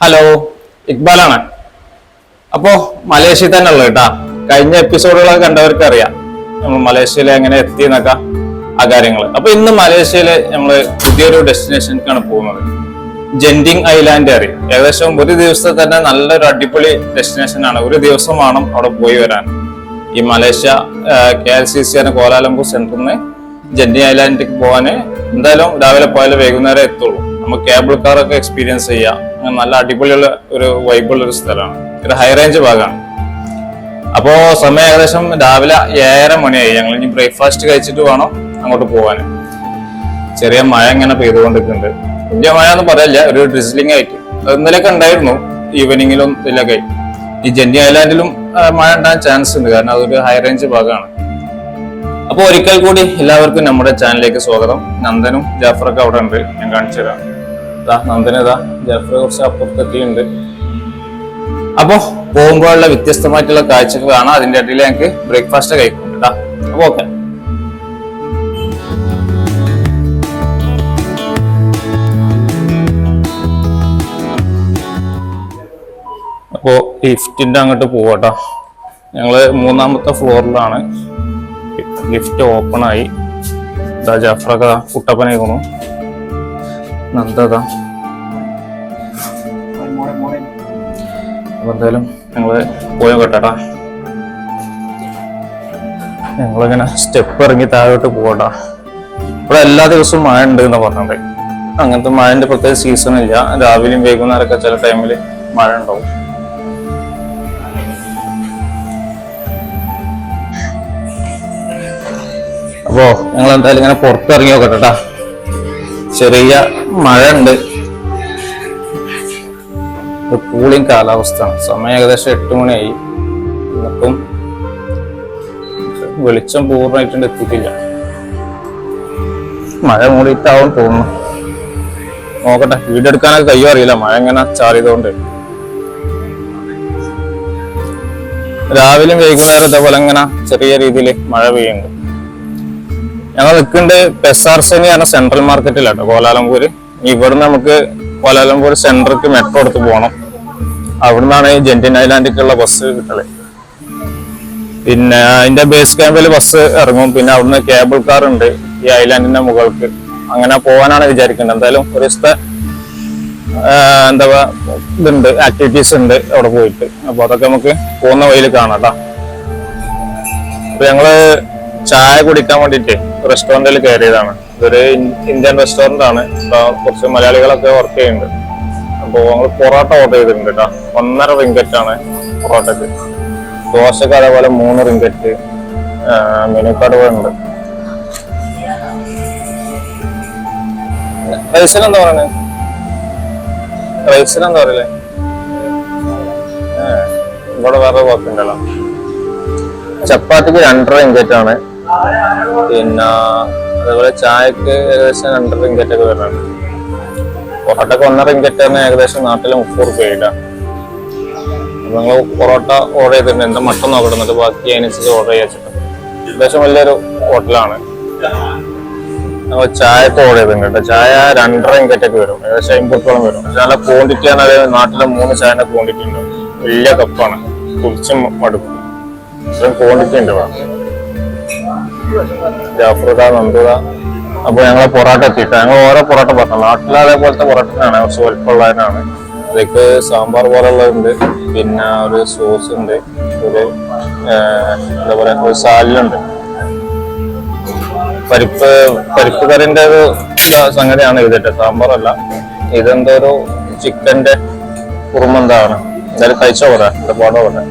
Hello ഇക്ബാലാണ്. അപ്പോ മലേഷ്യയിൽ തന്നെ ഉള്ളത് കേട്ടാ. കഴിഞ്ഞ എപ്പിസോഡുകളൊക്കെ കണ്ടവർക്ക് അറിയാം. നമ്മൾ മലേഷ്യയിൽ എങ്ങനെ എത്തി എന്നൊക്കെ ആ കാര്യങ്ങൾ അപ്പൊ ഇന്ന് മലേഷ്യയിൽ നമ്മൾ പുതിയൊരു ഡെസ്റ്റിനേഷനിലേക്കാണ് പോകുന്നത്. ജെൻഡിങ് ഐലാൻഡ് അറിയാം ഏകദേശം ഒരു ദിവസത്തെ തന്നെ നല്ലൊരു അടിപൊളി ഡെസ്റ്റിനേഷൻ ആണ്. ഒരു ദിവസം വേണം അവിടെ പോയി വരാൻ. ഈ Malaysia K L C C ആണ് കോലാലംപൂർ സെന്ററിൽ നിന്ന് ജെൻഡിങ് ഐലാൻഡിലേക്ക് പോകാൻ എന്തായാലും രാവിലെ പോയാലും വൈകുന്നേരം എത്തുള്ളൂ. നമുക്ക് കേബിൾ കാർ ഒക്കെ എക്സ്പീരിയൻസ് ചെയ്യാം. നല്ല അടിപൊളിയുള്ള ഒരു വൈബുള്ള ഒരു സ്ഥലമാണ്. ഒരു ഹൈ റേഞ്ച് ഭാഗമാണ്. അപ്പോ സമയം ഏകദേശം രാവിലെ ഏഴര മണിയായി. ഞങ്ങൾ ഇനി ബ്രേക്ക്ഫാസ്റ്റ് കഴിച്ചിട്ട് വേണം അങ്ങോട്ട് പോകാൻ ചെറിയ മഴ ഇങ്ങനെ പെയ്തുകൊണ്ടിരിക്കുന്നുണ്ട്. വലിയ മഴ എന്ന് പറയില്ല ഒരു ഡ്രിസ്ലിംഗ് ആയിട്ട്. ഇന്നലെയൊക്കെ ഉണ്ടായിരുന്നു. ഈവനിങ്ങിലും ഇതിലൊക്കെ. ഈ ജെന്നി ഐലാൻഡിലും മഴ ഉണ്ടാകാൻ ചാൻസ് ഉണ്ട്. കാരണം അതൊരു ഹൈ റേഞ്ച് ഭാഗമാണ്. അപ്പോൾ ഒരിക്കൽ കൂടി എല്ലാവർക്കും നമ്മുടെ ചാനലിലേക്ക് സ്വാഗതം. നന്ദനും ജാഫറൊക്കെ അവിടെ ഉണ്ട് ഞാൻ കാണിച്ചു തരാം ഇതാ നന്ദന ഇതാ ജാഫർ കുറച്ച് അപ്പുറത്തെത്തിയുണ്ട് അപ്പൊ പോകുമ്പോഴുള്ള വ്യത്യസ്തമായിട്ടുള്ള കാഴ്ചകൾ കാണാം. അതിന്റെ ഇടയിൽ ഞങ്ങൾക്ക് ബ്രേക്ക്ഫാസ്റ്റ് കഴിക്കും കേട്ടാ. അപ്പൊ ഓക്കെ. അപ്പോ ലിഫ്റ്റിന്റെ അങ്ങോട്ട് പോവാട്ടോ ഞങ്ങൾ മൂന്നാമത്തെ ഫ്ലോറിലാണ് ലിഫ്റ്റ് ഇതാ ജാഫറൊക്കെ കുട്ടപ്പനായിക്കണു നന്ദതാ. അപ്പൊ എന്തായാലും ഞങ്ങൾ പോയോ കേട്ടാ ഞങ്ങളിങ്ങനെ സ്റ്റെപ്പ് ഇറങ്ങി താഴോട്ട് പോകട്ടാ ഇവിടെ എല്ലാ ദിവസവും മഴ ഉണ്ട് എന്ന് പറഞ്ഞത്. അങ്ങനത്തെ മഴന്റെ പ്രത്യേക സീസൺ ഇല്ല. രാവിലെയും വൈകുന്നേരമൊക്കെ ചില ടൈമിൽ മഴ ഉണ്ടാവും. അപ്പോ ഞങ്ങൾ എന്തായാലും ഇങ്ങനെ പുറത്തിറങ്ങി നോക്കട്ടെട്ടാ ചെറിയ മഴ ഉണ്ട് കൂളിംഗ് കാലാവസ്ഥയാണ് സമയം ഏകദേശം എട്ട് മണിയായി. എന്നിട്ടും വെളിച്ചം പൂർണമായിട്ടുണ്ട് എത്തിയിട്ടില്ല. മഴ മൂടിയിട്ടാവും തോന്നുന്നു. നോക്കട്ടെ വീടെടുക്കാനൊക്കെ കയ്യോ അറിയില്ല. മഴ ഇങ്ങനെ ചാറിയതുകൊണ്ട്. രാവിലെയും വൈകുന്നേരം ഇതേപോലെ ഇങ്ങനെ ചെറിയ രീതിയിൽ മഴ പെയ്യുന്നുണ്ട്. ഞങ്ങൾ നിൽക്കുന്നത് പെസാർസെനി പറഞ്ഞ സെൻട്രൽ മാർക്കറ്റിലാട്ടോ കോലാലംപൂര് ഇവിടുന്ന് നമുക്ക് കോലാലംപൂർ സെൻട്രക്ക് മെട്രോ എടുത്ത് പോകണം അവിടുന്നാണ് ജെന്റിൻ ഐലാൻഡിലേക്കുള്ള ബസ് കിട്ടൽ. പിന്നെ അതിന്റെ ബേസ് ക്യാമ്പിൽ ബസ് ഇറങ്ങും. പിന്നെ അവിടുന്ന് കേബിൾ കാർ ഉണ്ട് ഈ ഐലാൻഡിന്റെ മുകൾക്ക്. അങ്ങനെ പോകാനാണ് വിചാരിക്കുന്നത്. എന്തായാലും ഒരു ദിവസത്തെ എന്താ ഇതുണ്ട് ആക്ടിവിറ്റീസ് ഉണ്ട് അവിടെ പോയിട്ട്. അപ്പൊ അതൊക്കെ നമുക്ക് പോകുന്ന വഴിയിൽ കാണാം കേട്ടോ അപ്പൊ ഞങ്ങൾ ചായ കുടിക്കാൻ വേണ്ടിട്ട് റെസ്റ്റോറന്റിൽ കയറിയതാണ്. ഇതൊരു ഇന്ത്യൻ റെസ്റ്റോറന്റ് ആണ് കുറച്ച് മലയാളികളൊക്കെ വർക്ക് ചെയ്യുന്നുണ്ട്. അപ്പൊ ഞങ്ങൾ പൊറോട്ട ഓർഡർ ചെയ്തിട്ടുണ്ട് കേട്ടോ ഒന്നര റിങ്കറ്റ് ആണ് പൊറോട്ടക്ക്. ദോശക്ക് അതേപോലെ മൂന്ന് റിങ്കറ്റ് മെനു കാർഡ് ഉണ്ട്. റൈസിന് എന്താ പറയുന്നത് റൈസിന് എന്താ ഇവിടെ വേറെ കുഴപ്പമില്ലല്ലോ ചപ്പാത്തിക്ക് രണ്ടര ഇഞ്ചറ്റാണ് പിന്നെ അതുപോലെ ചായക്ക് ഏകദേശം രണ്ട് റിങ്കറ്റ് ഒക്കെ വരുന്നുണ്ട് പൊറോട്ടക്ക് ഒന്ന റിങ്കറ്റ് തന്നെ ഏകദേശം നാട്ടിൽ മുപ്പത് റുപ്യ നിങ്ങൾ പൊറോട്ട ഓർഡർ ചെയ്തിട്ടുണ്ട്. എന്താ മട്ടൻ നോക്കിടുന്നത് ബാക്കി അതിനനുസരിച്ച് ഓർഡർ ചെയ്യാച്ചിട്ട് ഏകദേശം വലിയൊരു ഹോട്ടലാണ് ചായക്ക് ഓർഡർ ചെയ്തിട്ടുണ്ട് ചായ രണ്ടര ഇങ്കറ്റ് ഒക്കെ വരും. ഏകദേശം അമ്പത്തോളം വരും. നല്ല ക്വാണ്ടിറ്റി ആണ്. അതായത് നാട്ടിലെ മൂന്ന് ചായന്റെ ക്വാണ്ടിറ്റി ഉണ്ട്. വലിയ കപ്പാണ് കുടിച്ചും മടുക്കും. ക്വാണ്ടിറ്റി ഉണ്ട് ഇവിടെ. ജാഫ്രത അപ്പൊ ഞങ്ങളെ പൊറോട്ട എത്തിയിട്ട്. ഞങ്ങൾ ഓരോ പൊറോട്ട പറഞ്ഞു നാട്ടിലെ അതേപോലത്തെ പൊറോട്ടനാണ്. കുറച്ച് വലുപ്പമുള്ളതിനാണ് അതിലേക്ക് സാമ്പാർ പോലുള്ളതുണ്ട് പിന്നെ ഒരു സോസ് ഉണ്ട്. ഒരു എന്താ പറയാ ഒരു സാലിലുണ്ട് പരിപ്പ് പരിപ്പ് കറിന്റെ ഒരു സംഗതിയാണ് ഇതിട്ട് സാമ്പാറല്ല. ഇതെന്തോ ഒരു ചിക്കന്റെ കുറുമന്താണ്. എന്തായാലും കഴിച്ചോ പറയാം എന്റെ പാടോ പറയാം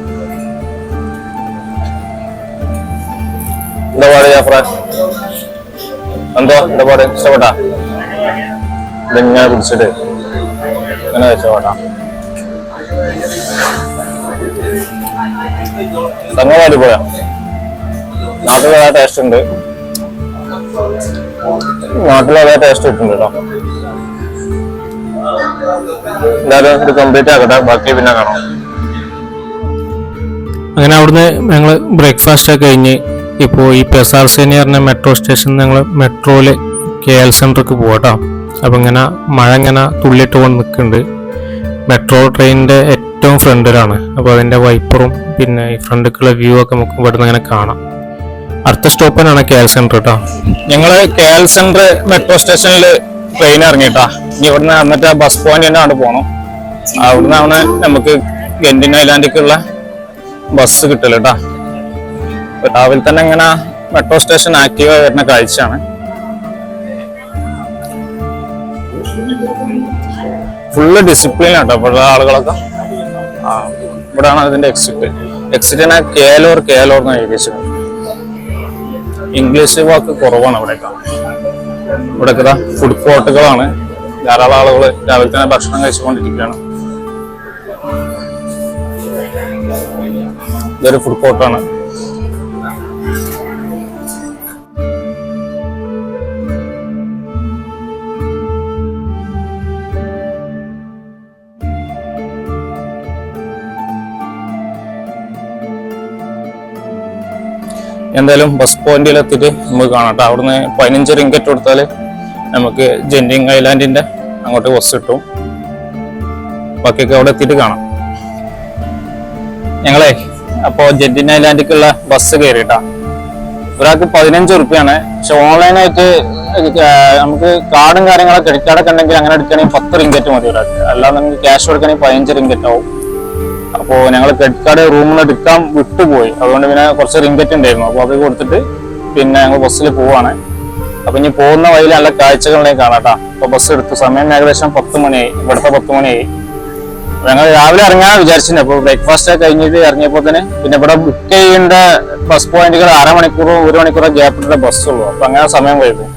എന്താ പാട് ജാഫ്ര? എന്തോ എന്താ പാട്? ഇഷ്ടപ്പെട്ടാ? ഇതിങ്ങനെ പിടിച്ചിട്ട് ഇങ്ങനെ വെച്ചോട്ടാ. തങ്ങവാടി പോയാ ടേസ്റ്റ് ഉണ്ട്. നാട്ടിൽ അതേ ടേസ്റ്റ് കിട്ടുന്നുണ്ട് കേട്ടോ. എന്തായാലും ഇത് കംപ്ലീറ്റ് ആക്കട്ടെ ബാക്കി പിന്നെ കാണാം. അങ്ങനെ അവിടുന്ന് ഞങ്ങൾ ബ്രേക്ക്ഫാസ്റ്റ് ഒക്കെ കഴിഞ്ഞ് ഇപ്പോൾ ഈ പെസാർസേനി പറഞ്ഞ മെട്രോ സ്റ്റേഷൻ ഞങ്ങൾ മെട്രോയിൽ കെ എൽ സെന്റർക്ക് പോകട്ടോ അപ്പം ഇങ്ങനെ മഴ ഇങ്ങനെ തുള്ളിയിട്ട് കൊണ്ട് നിൽക്കുന്നുണ്ട് മെട്രോ ട്രെയിനിന്റെ ഏറ്റവും ഫ്രണ്ടിലാണ് അപ്പോൾ അതിന്റെ വൈപ്പറും പിന്നെ ഈ ഫ്രണ്ടിലേക്കുള്ള വ്യൂ ഒക്കെ നമുക്ക് ഇവിടെ നിന്ന് ഇങ്ങനെ കാണാം. അടുത്ത സ്റ്റോപ്പിനാണ് കെ എൽ സെന്റർ കേട്ടോ ഞങ്ങൾ കെ എൽ സെന്റർ മെട്രോ സ്റ്റേഷനിൽ ട്രെയിൻ ഇറങ്ങിട്ടാ. ഇനി ഇവിടുന്ന് എന്നിട്ട് ബസ് പോയിന്റ് തന്നെയാണ് പോകണം അവിടുന്നാണ് നമുക്ക് ഗെൻഡിൻ ഐലാൻഡിലേക്കുള്ള ബസ് കിട്ടില്ല കേട്ടാ അപ്പൊ രാവിലെ തന്നെ ഇങ്ങനെ മെട്രോ സ്റ്റേഷൻ ആക്റ്റീവ് ആയി വരുന്ന കാഴ്ചയാണ്. ഫുള്ള് ഡിസിപ്ലിൻ ആട്ടോ ഇപ്പോഴുള്ള ആളുകളൊക്കെ. ഇവിടെയാണ് അതിന്റെ എക്സിറ്റ് എക്സിറ്റിനെ കേലോർ കേലോർ എന്ന് എഴുതിച്ചത് ഇംഗ്ലീഷ് വാക്ക് കുറവാണ് ഇവിടെയൊക്കെ ഇവിടെയൊക്കെ ഫുഡ് കോർട്ടുകളാണ് ധാരാളം ആളുകൾ രാവിലെ തന്നെ ഭക്ഷണം കഴിച്ചുകൊണ്ടിരിക്കുകയാണ്. ഇതൊരു ഫുഡ് കോർട്ടാണ് എന്തായാലും ബസ് പോയിന്റിൽ എത്തിയിട്ട് നമുക്ക് കാണാം. അവിടുന്ന് പതിനഞ്ച് റിങ്കറ്റ് കൊടുത്താൽ നമുക്ക് ജെന്റിങ് ഐലാൻഡിന്റെ അങ്ങോട്ട് ബസ് കിട്ടും. ബാക്കിയൊക്കെ അവിടെ എത്തിയിട്ട് കാണാം. ഞങ്ങളെ അപ്പോൾ ജെന്റിങ് ഐലാൻഡിലേക്കുള്ള ബസ് കയറിയിട്ടാ ഒരാൾക്ക് പതിനഞ്ച് റുപ്യാണ് പക്ഷെ ഓൺലൈനായിട്ട് നമുക്ക് കാർഡും കാര്യങ്ങളൊക്കെ ക്രെഡിറ്റ് കാർഡൊക്കെ ഉണ്ടെങ്കിൽ അങ്ങനെ എടുക്കുകയാണെങ്കിൽ പത്ത് റിങ്കറ്റ് മതി ഒരാൾക്ക്. അല്ലാതെ നമുക്ക് ക്യാഷ് കൊടുക്കുകയാണെങ്കിൽ പതിനഞ്ച് റിങ്കറ്റ് ആവും. അപ്പോൾ ഞങ്ങൾ ക്രെഡിറ്റ് കാർഡ് റൂമിൽ എടുക്കാൻ വിട്ടുപോയി. അതുകൊണ്ട് പിന്നെ കുറച്ച് റിങ്കറ്റ് ഉണ്ടായിരുന്നു. അപ്പോൾ അത് കൊടുത്തിട്ട് പിന്നെ ഞങ്ങൾ ബസ്സിൽ പോവാണ്. അപ്പൊ ഇനി പോകുന്ന വഴിയിൽ നല്ല കാഴ്ചകളിലേക്ക് കാണാട്ടാ അപ്പോൾ ബസ് എടുത്തു. സമയം ഏകദേശം പത്ത് മണിയായി. ഇവിടുത്തെ പത്ത് മണിയായി. ഞങ്ങൾ രാവിലെ ഇറങ്ങാൻ വിചാരിച്ചിട്ടുണ്ട് അപ്പോൾ ബ്രേക്ക്ഫാസ്റ്റ് ഒക്കെ കഴിഞ്ഞിട്ട് ഇറങ്ങിയപ്പോൾ തന്നെ പിന്നെ ഇവിടെ ബുക്ക് ചെയ്യേണ്ട ബസ് പോയിന്റുകൾ അരമണിക്കൂറോ ഒരു മണിക്കൂറോ ഗ്യാപ്പിട്ട ബസ് ഉള്ളൂ. അപ്പൊ അങ്ങനെ സമയം വൈകും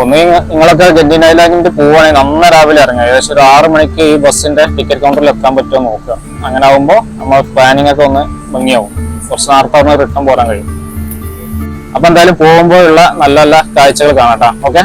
ഒന്ന് നിങ്ങളൊക്കെ ഐലാൻഡിൽ പോവുകയാണെങ്കിൽ നന്ന രാവിലെ ഇറങ്ങുക ഏകദേശം ഒരു ആറ് മണിക്ക് ഈ ബസ്സിന്റെ ടിക്കറ്റ് കൗണ്ടറിൽ എത്താൻ പറ്റുമോ നോക്കുക. അങ്ങനെ ആകുമ്പോൾ നമ്മൾ പ്ലാനിങ് ഒക്കെ ഒന്ന് ഭംഗിയാവും. കുറച്ച് നേരത്തെ റിട്ടേൺ പോരാൻ കഴിയും. അപ്പൊ എന്തായാലും പോകുമ്പോഴുള്ള നല്ല നല്ല കാഴ്ചകൾ കാണാട്ടാ ഓക്കെ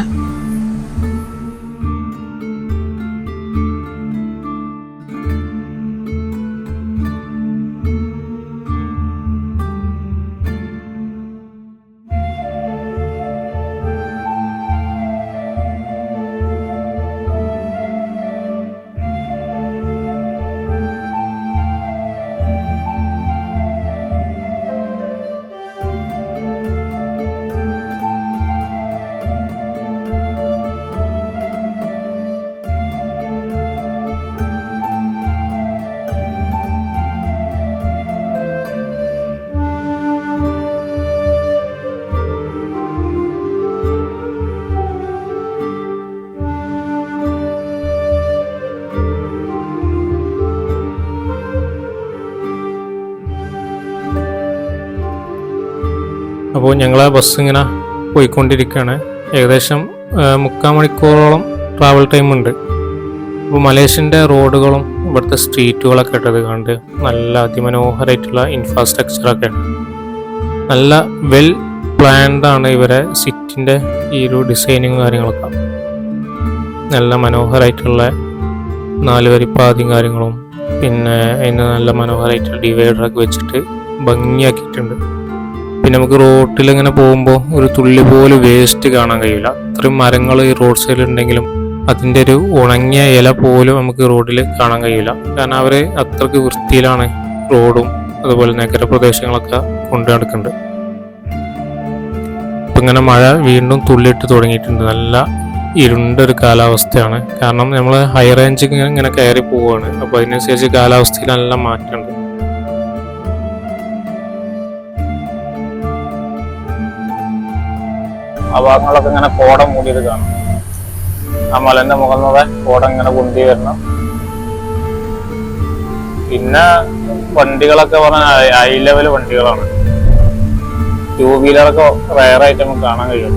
അപ്പോൾ ഞങ്ങൾ ആ ബസ് ഇങ്ങനെ പോയിക്കൊണ്ടിരിക്കുകയാണ്. ഏകദേശം മുക്കാൽ മണിക്കൂറോളം ട്രാവൽ ടൈം ഉണ്ട്. അപ്പോൾ മലേഷ്യന്റെ റോഡുകളും ഇവിടുത്തെ സ്ട്രീറ്റുകളൊക്കെ ഇട്ടത് കണ്ട് നല്ല അതിമനോഹരമായിട്ടുള്ള ഇൻഫ്രാസ്ട്രക്ചറൊക്കെ നല്ല വെൽ പ്ലാൻഡ് ആണ് ഇവരെ സിറ്റിന്റെ ഈ ഒരു ഡിസൈനിങ് കാര്യങ്ങളൊക്കെ. നല്ല മനോഹരമായിട്ടുള്ള നാല് വരിപ്പാതയും കാര്യങ്ങളും പിന്നെ അതിന് നല്ല മനോഹരമായിട്ടുള്ള ഡിവൈഡറൊക്കെ വെച്ചിട്ട് ഭംഗിയാക്കിയിട്ടുണ്ട്. പിന്നെ നമുക്ക് റോട്ടിൽ ഇങ്ങനെ പോകുമ്പോൾ ഒരു തുള്ളി പോലും വേസ്റ്റ് കാണാൻ കഴിയില്ല. അത്രയും മരങ്ങൾ ഈ റോഡ് സൈഡിൽ ഉണ്ടെങ്കിലും അതിന്റെ ഒരു ഉണങ്ങിയ ഇല പോലും നമുക്ക് റോഡിൽ കാണാൻ കഴിയില്ല. കാരണം അവർ അത്രയ്ക്ക് വൃത്തിയിലാണ് റോഡും അതുപോലെ നഗരപ്രദേശങ്ങളൊക്കെ കൊണ്ടു നടക്കുന്നുണ്ട് ഇപ്പം ഇങ്ങനെ മഴ വീണ്ടും തുള്ളിയിട്ട് തുടങ്ങിയിട്ടുണ്ട്. നല്ല ഇരുണ്ടൊരു കാലാവസ്ഥയാണ്. കാരണം നമ്മൾ ഹൈ റേഞ്ച് ഇങ്ങനെ കയറി പോവുകയാണ് അപ്പോൾ അതിനനുസരിച്ച് കാലാവസ്ഥയിൽ നല്ല മാറ്റമുണ്ട്. ആ ഭാഗങ്ങളൊക്കെ ഇങ്ങനെ കോട മൂടിയത് കാണും. ആ മലന്റെ മുകളിലൂടെ കോട ഇങ്ങനെ കുന്തി വരണം. പിന്നെ വണ്ടികളൊക്കെ പറഞ്ഞാൽ ഹൈ ലെവൽ വണ്ടികളാണ്. ടൂ വീലറൊക്കെ റയറായിട്ട് നമുക്ക് കാണാൻ കഴിയും.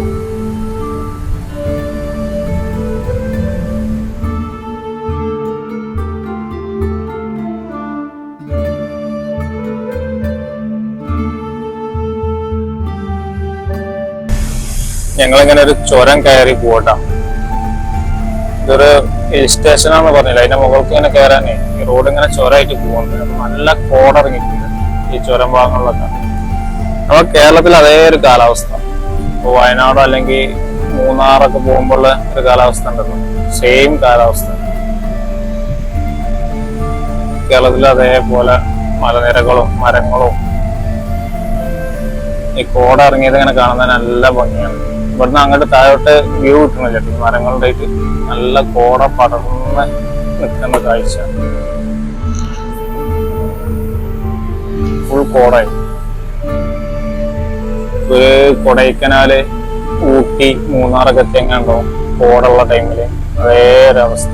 ഞങ്ങളിങ്ങനെ ഒരു ചുരം കയറി പോട്ടാ ഇതൊരു ഹിൽ സ്റ്റേഷനാന്ന് പറഞ്ഞില്ല? അതിന്റെ മുകൾക്ക് ഇങ്ങനെ കയറാനേ ഈ റോഡ് ഇങ്ങനെ ചുരമായിട്ട് പോകുന്നുണ്ട്. നല്ല കോട ഇറങ്ങിയിട്ടുണ്ട് ഈ ചുരം ഭാഗങ്ങളിലൊക്കെ. നമ്മൾ കേരളത്തിൽ അതേ ഒരു കാലാവസ്ഥ. ഇപ്പൊ വയനാട് അല്ലെങ്കിൽ മൂന്നാറൊക്കെ പോകുമ്പോഴുള്ള ഒരു കാലാവസ്ഥ ഉണ്ടല്ലോ. സെയിം കാലാവസ്ഥ. കേരളത്തിൽ അതേപോലെ മലനിരകളും മരങ്ങളും. ഈ കോട ഇറങ്ങിയത് ഇങ്ങനെ കാണുന്ന നല്ല ഭംഗിയാണ്. ഇവിടുന്ന് അങ്ങോട്ട് താഴോട്ട് വ്യൂ കിട്ടുന്നില്ല ഈ മരങ്ങളുണ്ടായിട്ട് നല്ല കോട പടർന്ന് നിൽക്കുന്ന കാഴ്ച ഫുൾ കോടായി. കൊടൈക്കനാല് ഊട്ടി മൂന്നാറൊക്കെ എത്തിയെങ്ങാണ്ടോ കോടുള്ള ടൈമിൽ വേറെ ഒരവസ്ഥ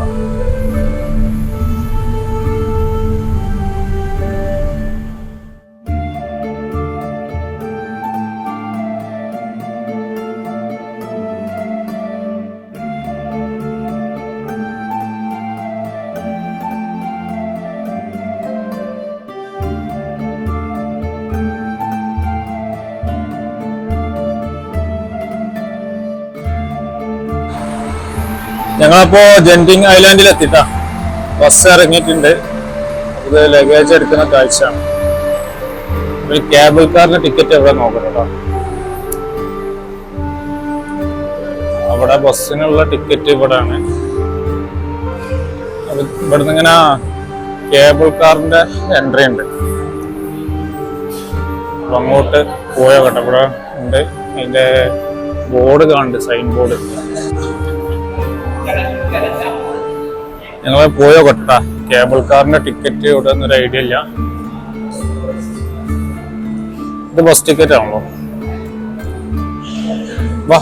ഞങ്ങളപ്പോ ജെന്റിങ് ഐലാൻഡിൽ എത്തിട്ടാ ബസ് ഇറങ്ങിയിട്ടുണ്ട്. ഇത് ലഗേജ് എടുക്കുന്ന കാഴ്ചയാണ്. ഒരു കേബിൾ കാറിന്റെ ടിക്കറ്റ് എവിടെ നോക്കട്ടോ അവിടെ ബസ്സിനുള്ള ടിക്കറ്റ് ഇവിടെയാണ് ഇവിടുന്ന് ഇങ്ങനെ കേബിൾ കാറിന്റെ എൻട്രി ഉണ്ട്. അങ്ങോട്ട് പോയ കേട്ടോ. ഇവിടെ ഉണ്ട്. അതിന്റെ ബോർഡ് കാണുന്നുണ്ട് സൈൻ ബോർഡ് ഞങ്ങൾ പോയോ കൊട്ട? കേബിൾ കാറിന്റെ ടിക്കറ്റ് ഇവിടെ ഒന്നും ഒരു ഐഡിയ ഇല്ല. ഇത് ബസ് ടിക്കറ്റ് ആണല്ലോ. വാ.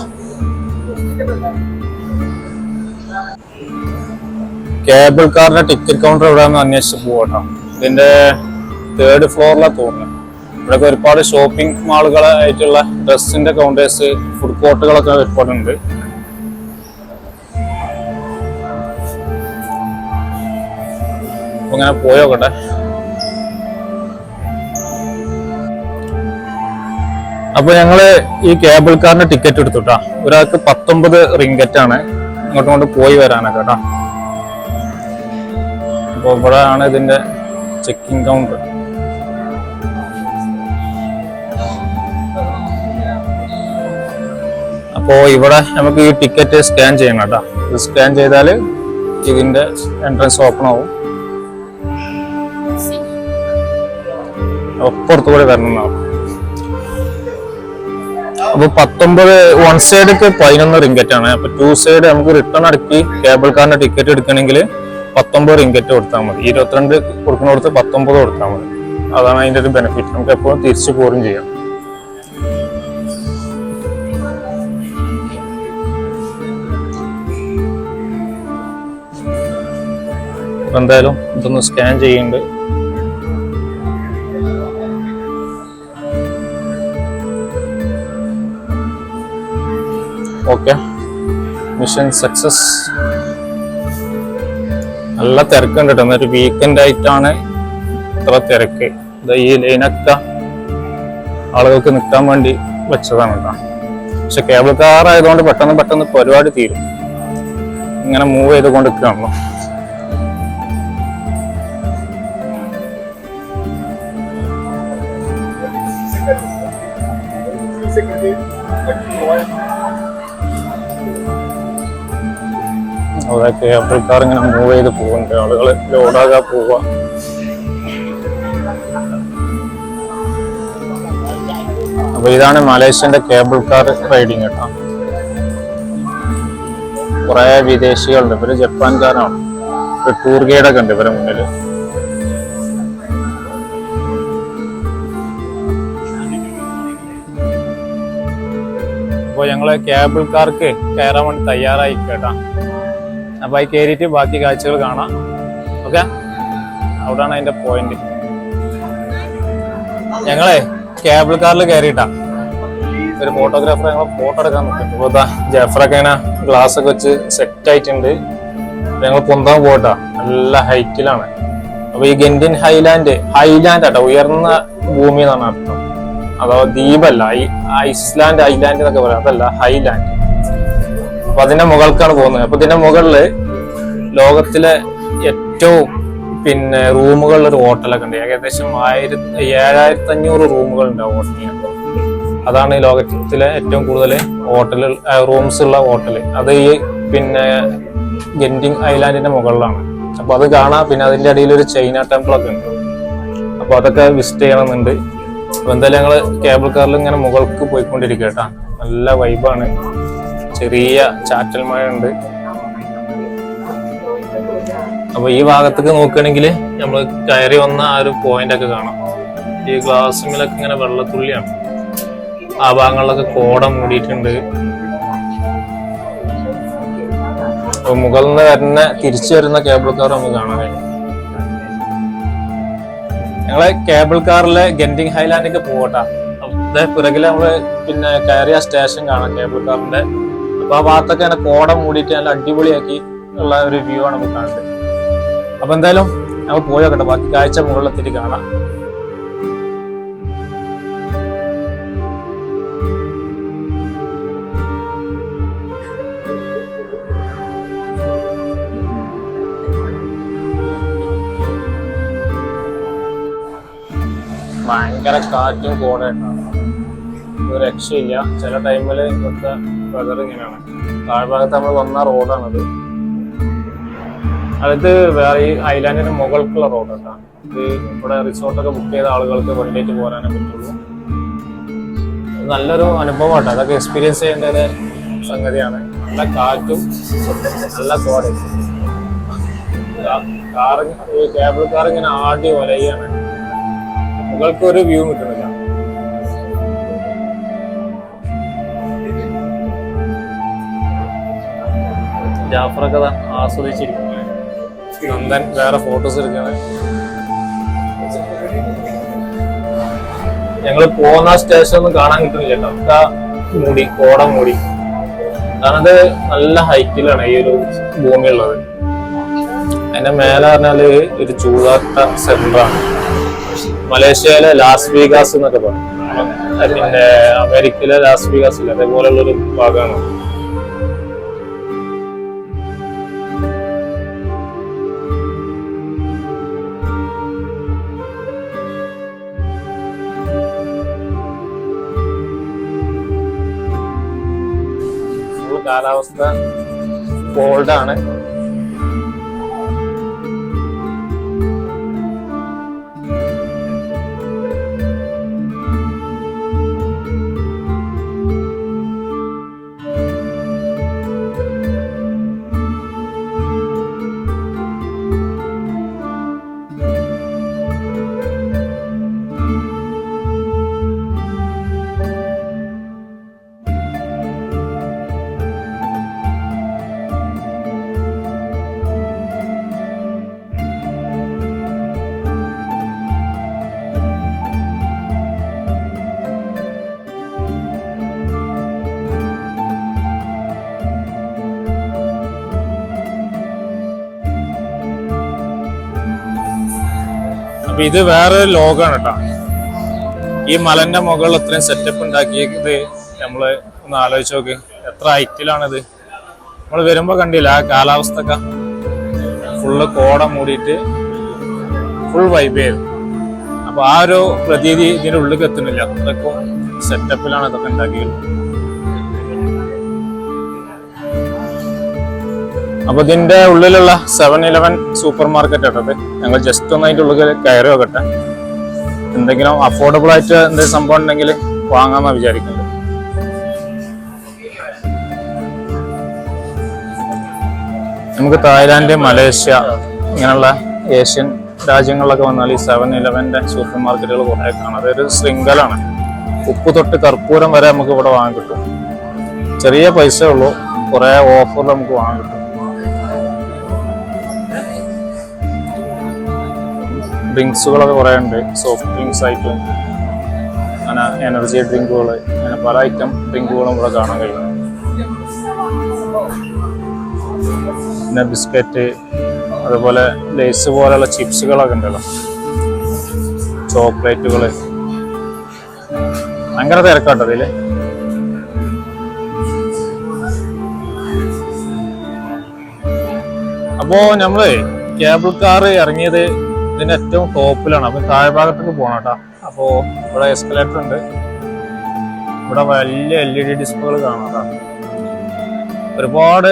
കേബിൾ കാറിന്റെ ടിക്കറ്റ് കൗണ്ടർ എവിടെയാണെന്ന് അന്വേഷിച്ച് പോകട്ടോ ഇതിന്റെ തേർഡ് ഫ്ലോറിലാണ് തോന്നുന്നത് ഇവിടെ ഒരുപാട് ഷോപ്പിംഗ് മാളുകളായിട്ടുള്ള ഡ്രസ്സിന്റെ കൗണ്ടേഴ്സ് ഫുഡ് കോർട്ടുകളൊക്കെ ഒരുപാടുണ്ട്. അപ്പൊ ഇങ്ങനെ പോയോക്കട്ടെ അപ്പൊ ഞങ്ങൾ ഈ കേബിൾ കാറിന്റെ ടിക്കറ്റ് എടുത്തുട്ടാ ഒരാൾക്ക് പത്തൊമ്പത് റിങ്കറ്റ് ആണ്. ഇങ്ങോട്ടും കൊണ്ട് പോയി വരാനൊക്കെ കേട്ടോ അപ്പൊ ഇവിടെ ആണ് ഇതിന്റെ ചെക്കിംഗ് കൗണ്ടർ അപ്പോ ഇവിടെ നമുക്ക് ഈ ടിക്കറ്റ് സ്കാൻ ചെയ്യണം കേട്ടോ സ്കാൻ ചെയ്താൽ ഇതിന്റെ എൻട്രൻസ് ഓപ്പൺ ആവും. പുറത്തു കൂടെ വരണം അപ്പൊ പത്തൊമ്പത് വൺ സൈഡൊക്കെ പതിനൊന്ന് റിങ്കറ്റ് ആണ്. അപ്പൊ ടു സൈഡ് നമുക്ക് റിട്ടേൺ അടക്കി കേബിൾ കാറിന്റെ ടിക്കറ്റ് എടുക്കണമെങ്കിൽ പത്തൊമ്പത് റിങ്കറ്റ് കൊടുത്താൽ മതി. ഇരുപത്തിരണ്ട് കൊടുക്കുന്നിടത്ത് പത്തൊമ്പത് കൊടുത്താൽ മതി. അതാണ് അതിന്റെ ഒരു ബെനിഫിറ്റ് നമുക്ക് എപ്പോഴും തിരിച്ചു പോരും ചെയ്യാം. എന്തായാലും ഇതൊന്ന് സ്കാൻ ചെയ്യുന്നുണ്ട് ഓക്കെ. മിഷൻ സക്സസ് നല്ല തിരക്കുണ്ട് കേട്ടോ. എന്നൊരു വീക്കെൻഡ് ആയിട്ടാണ് ഇത്ര തിരക്ക്. ഈ ലൈനൊക്കെ ആളുകൾക്ക് നിൽക്കാൻ വേണ്ടി വെച്ചതാണ് കേട്ടോ. പക്ഷെ കേബിൾ കാർ ആയതുകൊണ്ട് പെട്ടെന്ന് പെട്ടെന്ന് പരിപാടി തീരും. ഇങ്ങനെ മൂവ് ചെയ്തുകൊണ്ട് നിൽക്കുകയാണല്ലോ അവിടെ കേബിൾ കാർ ഇങ്ങനെ മൂവ് ചെയ്ത് പോകുന്നുണ്ട് ആളുകൾ ലോഡാകാ പോവുക. അപ്പൊ ഇതാണ് മലേഷ്യന്റെ കേബിൾ കാർ റൈഡിങ് കേട്ടോ. കുറെ വിദേശികളുണ്ട്. ഇവർ ജപ്പാൻകാരാണ്. ഒരു ടൂർ ഗൈഡൊക്കെ ഉണ്ട് ഇവരെ മുന്നിൽ ഞങ്ങൾ കേബിൾ കാർക്ക് കയറാൻ വേണ്ടി തയ്യാറായി കേട്ടാ. അപ്പൊ അത് കയറിയിട്ട് ബാക്കി കാഴ്ചകൾ കാണാം. ഓക്കെ? അവിടാണ് അതിന്റെ പോയിന്റ് ഞങ്ങളെ കേബിൾ കാറിൽ കയറിയിട്ടാ ഒരു ഫോട്ടോഗ്രാഫർ ഞങ്ങളെ ഫോട്ടോ എടുക്കാൻ നിൽക്കുന്നുണ്ട് അപ്പൊ ഇതാ ജഫറൊക്കെ ഇങ്ങനെ ഗ്ലാസ് ഒക്കെ വെച്ച് സെറ്റ് ആയിട്ടുണ്ട്. ഞങ്ങൾ പൊന്താൻ പോട്ടാ നല്ല ഹൈറ്റിലാണ് അപ്പൊ ഈ ഗൻഡിൻ ഹൈലാൻഡ് ഹൈലാൻഡ് ആട്ടോ. ഉയർന്ന ഭൂമി എന്നാണ് അർത്ഥം. അഥവാ ദ്വീപല്ല ഐസ്ലാൻഡ് ഐലാൻഡ് എന്നൊക്കെ പറയാം. അതല്ല ഹൈലാൻഡ്. അപ്പൊ അതിന്റെ മുകൾക്കാണ് പോകുന്നത്. അപ്പൊ ഇതിന്റെ മുകളിൽ ലോകത്തിലെ ഏറ്റവും പിന്നെ റൂമുകളുള്ള ഒരു ഹോട്ടലൊക്കെ ഉണ്ട്. ഏകദേശം ആയിരത്തി ഏഴായിരത്തി അഞ്ഞൂറ് റൂമുകൾ ഉണ്ട് ഹോട്ടലിന് അതാണ് ലോകത്തിലെ ഏറ്റവും കൂടുതൽ ഹോട്ടൽ റൂംസ് ഉള്ള ഹോട്ടൽ അത് ഈ പിന്നെ ഗെൻഡിങ് ഐലാൻഡിന്റെ മുകളിലാണ്. അപ്പൊ അത് കാണാം. പിന്നെ അതിന്റെ അടിയിൽ ഒരു ചൈന ടെമ്പിൾ ഒക്കെ ഉണ്ട്. അപ്പൊ അതൊക്കെ വിസിറ്റ് ചെയ്യണമെന്നുണ്ട്. അപ്പൊ എന്തായാലും ഞങ്ങൾ കേബിൾ കാറിൽ ഇങ്ങനെ മുകൾക്ക് പോയിക്കൊണ്ടിരിക്കുക കേട്ടോ. നല്ല വൈബാണ് ചെറിയ ചാറ്റൽ മഴ ഉണ്ട്. അപ്പൊ ഈ ഭാഗത്തേക്ക് നോക്കുകയാണെങ്കിൽ നമ്മൾ കയറി വന്ന ആ ഒരു പോയിന്റ് ഒക്കെ കാണാം. ഈ ഗ്ലാസ് മിലൊക്കെ ഇങ്ങനെ വെള്ളത്തുള്ളിയാണ്. ആ ഭാഗങ്ങളിലൊക്കെ കോടം മൂടിയിട്ടുണ്ട്. മുകളിൽ നിന്ന് വരുന്ന തിരിച്ചു വരുന്ന കേബിൾ കാർ നമുക്ക് കാണാൻ കഴിയും ഞങ്ങളെ കേബിൾ കാറിലെ ഗെൻഡിങ് ഹൈലാൻഡിലേക്ക് പോകട്ടാ പിറകിൽ നമ്മൾ പിന്നെ കയറിയ സ്റ്റേഷൻ കാണാം കേബിൾ കാറിന്റെ അപ്പൊ ആ ഭാഗത്തൊക്കെ അങ്ങനെ കോട മൂടിയിട്ട് നല്ല അടിപൊളിയാക്കി ഉള്ള ഒരു വ്യൂ ആണ് നമുക്ക് കാണുന്നത് അപ്പൊ എന്തായാലും ഞങ്ങൾ പോയി നോക്കട്ടെ. ബാക്കി കാഴ്ച മുകളിലെത്തിയിട്ട് കാണാം. ഭയങ്കര കാറ്റും കോടയിട്ടാണ് ഒരു രക്ഷയില്ല. ചില ടൈമിൽ ഇവിടുത്തെ വെതർ ഇങ്ങനെയാണ്. താഴ്ഭാഗത്ത് നമ്മൾ വന്ന റോഡാണത്. അതായത് വേറെ ഈ ഐലാൻഡിന് മുകൾക്കുള്ള റോഡ് കേട്ടോ ഇത് ഇവിടെ റിസോർട്ടൊക്കെ ബുക്ക് ചെയ്ത ആളുകൾക്ക് വണ്ടിയിട്ട് പോരാനേ പറ്റുള്ളൂ. നല്ലൊരു അനുഭവമാട്ടോ. അതൊക്കെ എക്സ്പീരിയൻസ് ചെയ്യേണ്ട ഒരു സംഗതിയാണ്. നല്ല കാറ്റും നല്ല കോടയും കാർ കേബിൾ കാർ ഇങ്ങനെ ആടി വലയാണ് മുകൾക്ക് ഒരു വ്യൂ കിട്ടുന്നില്ല. ജാഫറൊക്കെ ആസ്വദിച്ചിരിക്കും. നന്ദൻ വേറെ ഫോട്ടോസ് എടുക്കണേ. ഞങ്ങൾ പോകുന്ന സ്റ്റേഷൻ ഒന്നും കാണാൻ കിട്ടുന്നില്ല കേട്ടോ. മൂടി കോട മൂടി. കാരണം നല്ല ഹൈക്കിലാണ് ഈ ഒരു ഭൂമി ഉള്ളത് അതിന്റെ മേലെ പറഞ്ഞാൽ ഒരു ചൂതാട്ട സെന്ററാണ് മലേഷ്യയിലെ ലാസ് വീഗാസ് എന്നൊക്കെ പറയും. പിന്നെ അമേരിക്കയിലെ ലാസ് വീഗാസ് ഇല്ല അതേപോലുള്ള ഒരു ഭാഗമാണ് കാലാവസ്ഥ കോൾഡാണ്. അപ്പൊ ഇത് വേറെ ലോകമാണ് കേട്ടോ ഈ മലന്റെ മുകളിൽ ഇത്രയും സെറ്റപ്പ് ഉണ്ടാക്കിയത് നമ്മൾ ഒന്ന് ആലോചിച്ച് നോക്ക്. എത്ര ഹൈറ്റിലാണിത്. നമ്മൾ വരുമ്പോ കണ്ടില്ല ആ കാലാവസ്ഥ ഒക്കെ ഫുള്ള് കോട മൂടിയിട്ട് ഫുൾ വൈബ് ചെയ്തു അപ്പൊ ആ ഒരു പ്രതീതി ഇതിന്റെ ഉള്ളിൽ എത്തുന്നില്ല. അത്രക്കും സെറ്റപ്പിലാണ് ഇതൊക്കെ ഉണ്ടാക്കിയത്. അപ്പൊ ഇതിന്റെ ഉള്ളിലുള്ള സെവൻ ഇലവൻ സൂപ്പർ മാർക്കറ്റ് ആട്ടത് ഞങ്ങൾ ജസ്റ്റ് ഒന്ന് അതിന്റെ ഉള്ളിൽ കയറി നോക്കട്ടെ. എന്തെങ്കിലും അഫോർഡബിൾ ആയിട്ട് എന്തെങ്കിലും സംഭവം ഉണ്ടെങ്കിൽ വാങ്ങാന്നാ വിചാരിക്കുന്നത്. നമുക്ക് തായ്ലാന്റ് മലേഷ്യ ഇങ്ങനെയുള്ള ഏഷ്യൻ രാജ്യങ്ങളിലൊക്കെ വന്നാൽ ഈ സെവൻ ഇലവന്റെ സൂപ്പർ മാർക്കറ്റുകൾ കുറെ കാണാം. അതൊരു ശൃംഖലാണ്. ഉപ്പ് തൊട്ട് കർപ്പൂരം വരെ നമുക്ക് ഇവിടെ വാങ്ങാൻ കിട്ടും. ചെറിയ പൈസ ഉള്ളൂ. കുറെ ഓഫറിൽ നമുക്ക് വാങ്ങാൻ കിട്ടും. ഡ്രിങ്ക്സുകളൊക്കെ കുറേ ഉണ്ട് സോഫ്റ്റ് ഡ്രിങ്ക്സ് ആയിട്ടും അങ്ങനെ എനർജി ഡ്രിങ്കുകൾ അങ്ങനെ പല ഐറ്റം ഡ്രിങ്കുകളും ഇവിടെ കാണാൻ കഴിയും പിന്നെ ബിസ്ക്കറ്റ് അതുപോലെ ലേസ് പോലെയുള്ള ചിപ്സുകളൊക്കെ ഉണ്ടല്ലോ. ചോക്ലേറ്റുകൾ ഭയങ്കര തിരക്കാട്ടോ അതിൽ അപ്പോൾ നമ്മൾ കേബിൾ കാർ ഇറങ്ങിയത് ഇതിന്റെ ഏറ്റവും ടോപ്പിലാണ്. അപ്പൊ താഴ്ഭാഗത്തേക്ക് പോകണം കേട്ടോ. അപ്പോ ഇവിടെ എസ്കലേറ്റർ ഉണ്ട്. ഇവിടെ വലിയ എൽ ഇ ഡി ഡിസ്പ്ലേകൾ കാണാം കേട്ടോ. ഒരുപാട്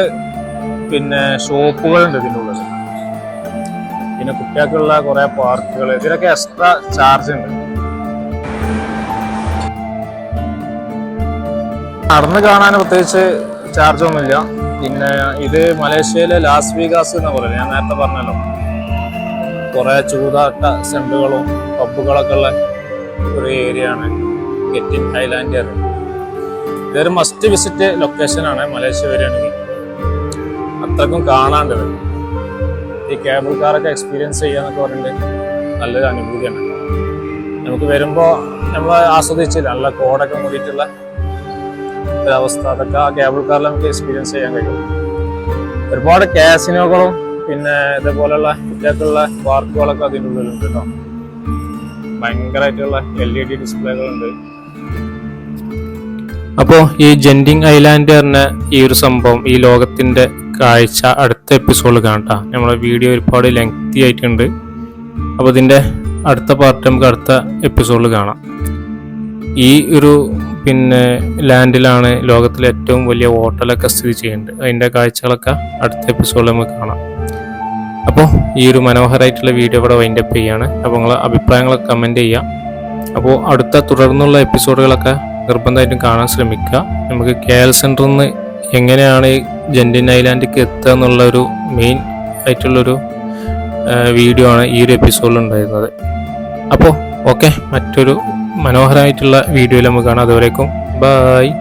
പിന്നെ ഷോപ്പുകളുണ്ട് ഇതിന്റെ ഉള്ളിൽ. പിന്നെ കുട്ടികൾക്കുള്ള കുറെ പാർക്കുകൾ ഇതിനൊക്കെ എക്സ്ട്രാ ചാർജ് ഉണ്ട്. നടന്ന് കാണാൻ പ്രത്യേകിച്ച് ചാർജ് ഒന്നുമില്ല. പിന്നെ ഇത് മലേഷ്യയിലെ ലാസ് വീഗാസ് എന്ന് പറയുന്നത്. ഞാൻ നേരത്തെ പറഞ്ഞല്ലോ. കുറെ ചൂതാട്ട സെന്ററുകളും പബ്ബുകളൊക്കെ ഉള്ള ഒരു ഏരിയയാണ് ആണ് ഗെറ്റിൻ ഹൈലാൻഡ് ഇതൊരു മസ്റ്റ് വിസിറ്റ് ലൊക്കേഷൻ ആണ് മലേഷ്യ വരികയാണെങ്കിൽ. അത്രക്കും കാണാണ്ടത് ഈ കേബിൾ കാറൊക്കെ എക്സ്പീരിയൻസ് ചെയ്യാന്നൊക്കെ പറഞ്ഞിട്ട് നല്ലൊരു അനുഭൂതിയാണ്. നമുക്ക് വരുമ്പോൾ നമ്മൾ ആസ്വദിച്ചില്ല. നല്ല കോടൊക്കെ മൂടിയിട്ടുള്ള ഒരവസ്ഥ. അതൊക്കെ ആ കേബിൾ കാറിൽ നമുക്ക് എക്സ്പീരിയൻസ് ചെയ്യാൻ കഴിയും. ഒരുപാട് കാസിനോകളും പിന്നെ ഇതേപോലെയുള്ള കുട്ടികൾക്കുള്ള പാർക്കുകളൊക്കെ അതിന്റെ ഉള്ളിലുണ്ട് കേട്ടോ. ഭയങ്കരമായിട്ടുള്ള എൽ ഇ ഡി ഡിസ്പ്ലേകളുണ്ട്. അപ്പോൾ ഈ ജെൻഡിങ് ഐലാൻഡ് പറഞ്ഞ ഈ ഒരു സംഭവം ഈ ലോകത്തിന്റെ കാഴ്ച അടുത്ത എപ്പിസോഡിൽ കാണട്ടോ നമ്മളെ വീഡിയോ ഒരുപാട് ലെങ്തി ആയിട്ടുണ്ട്. അപ്പോൾ ഇതിന്റെ അടുത്ത പാർട്ട് നമുക്ക് അടുത്ത എപ്പിസോഡിൽ കാണാം. ഈ ഒരു പിന്നെ ലാൻഡിലാണ് ലോകത്തിലെ ഏറ്റവും വലിയ ഹോട്ടലൊക്കെ സ്ഥിതി ചെയ്യുന്നത്. അതിന്റെ കാഴ്ചകളൊക്കെ അടുത്ത എപ്പിസോഡിൽ നമുക്ക് കാണാം. അപ്പോൾ ഈ ഒരു മനോഹരമായിട്ടുള്ള വീഡിയോ ഇവിടെ വൈൻഡപ്പ് ചെയ്യാണ്. അപ്പോൾ നിങ്ങളെ അഭിപ്രായങ്ങളൊക്കെ കമന്റ് ചെയ്യാം അപ്പോൾ അടുത്ത തുടർന്നുള്ള എപ്പിസോഡുകളൊക്കെ നിർബന്ധമായിട്ടും കാണാൻ ശ്രമിക്കുക. നമുക്ക് കെ എൽ സെന്ററിൽ നിന്ന് എങ്ങനെയാണ് ഈ ജെന്റിൻ ഐലാൻഡിലേക്ക് എത്തുക എന്നുള്ള ഒരു മെയിൻ ആയിട്ടുള്ളൊരു വീഡിയോ ആണ് ഈ ഒരു എപ്പിസോഡിൽ ഉണ്ടായിരുന്നത്. അപ്പോൾ ഓക്കെ മറ്റൊരു മനോഹരമായിട്ടുള്ള വീഡിയോയിൽ നമുക്ക് കാണാം. അതുവരേക്കും ബായ്